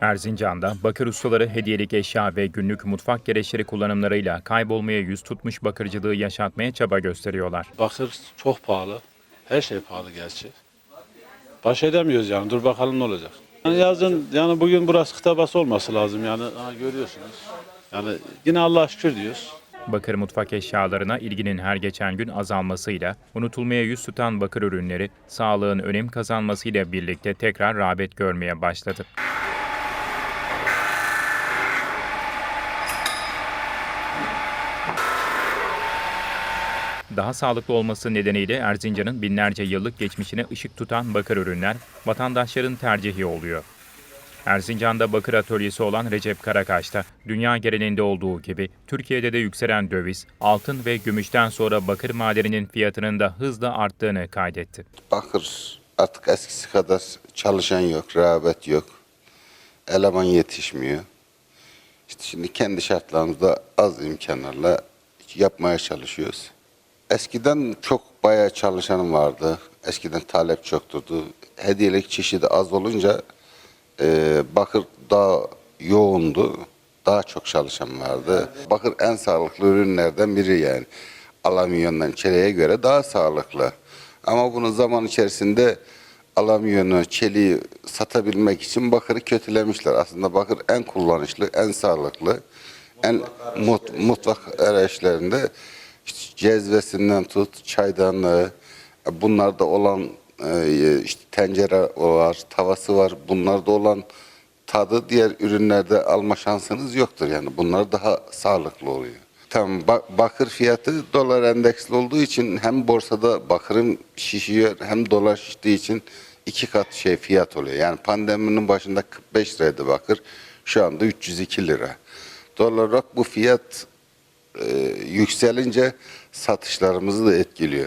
Erzincan'da bakır ustaları hediyelik eşya ve günlük mutfak gereçleri kullanımlarıyla kaybolmaya yüz tutmuş bakırcılığı yaşatmaya çaba gösteriyorlar. Bakır çok pahalı. Her şey pahalı gerçi. Baş edemiyoruz yani. Dur bakalım ne olacak. Yani yazın yani bugün burası kıtabası olması lazım yani. Ha, görüyorsunuz. Yani yine Allah'a şükür diyoruz. Bakır mutfak eşyalarına ilginin her geçen gün azalmasıyla unutulmaya yüz tutan bakır ürünleri sağlığın önem kazanmasıyla birlikte tekrar rağbet görmeye başladı. Daha sağlıklı olması nedeniyle Erzincan'ın binlerce yıllık geçmişine ışık tutan bakır ürünler vatandaşların tercihi oluyor. Erzincan'da bakır atölyesi olan Recep Karakaş'ta dünya genelinde olduğu gibi Türkiye'de de yükselen döviz, altın ve gümüşten sonra bakır madeninin fiyatının da hızla arttığını kaydetti. Bakır artık eskisi kadar çalışan yok, rağbet yok. Eleman yetişmiyor. İşte şimdi kendi şartlarımızda az imkanlarla yapmaya çalışıyoruz. Eskiden çok bayağı çalışanım vardı. Eskiden talep çokturdu. Hediyelik çeşidi az olunca e, bakır daha yoğundu. Daha çok çalışan vardı. Bakır en sağlıklı ürünlerden biri yani. Alüminyondan çeliğe göre daha sağlıklı. Ama bunu zaman içerisinde alüminyonu, çeliği satabilmek için bakırı kötülemişler. Aslında bakır en kullanışlı, en sağlıklı, en mut, mutfak araçlarında cezvesinden tut, çaydanlığı, bunlarda olan e, işte tencere var, tavası var. Bunlarda olan tadı diğer ürünlerde alma şansınız yoktur. Yani bunlar daha sağlıklı oluyor. Ba- bakır fiyatı dolar endeksli olduğu için hem borsada bakırın şişiyor hem dolar şiştiği için iki kat şey fiyat oluyor. Yani pandeminin başında 45 liraydı bakır. Şu anda 302 lira. Dolar olarak bu fiyat e, yükselince satışlarımızı da etkiliyor.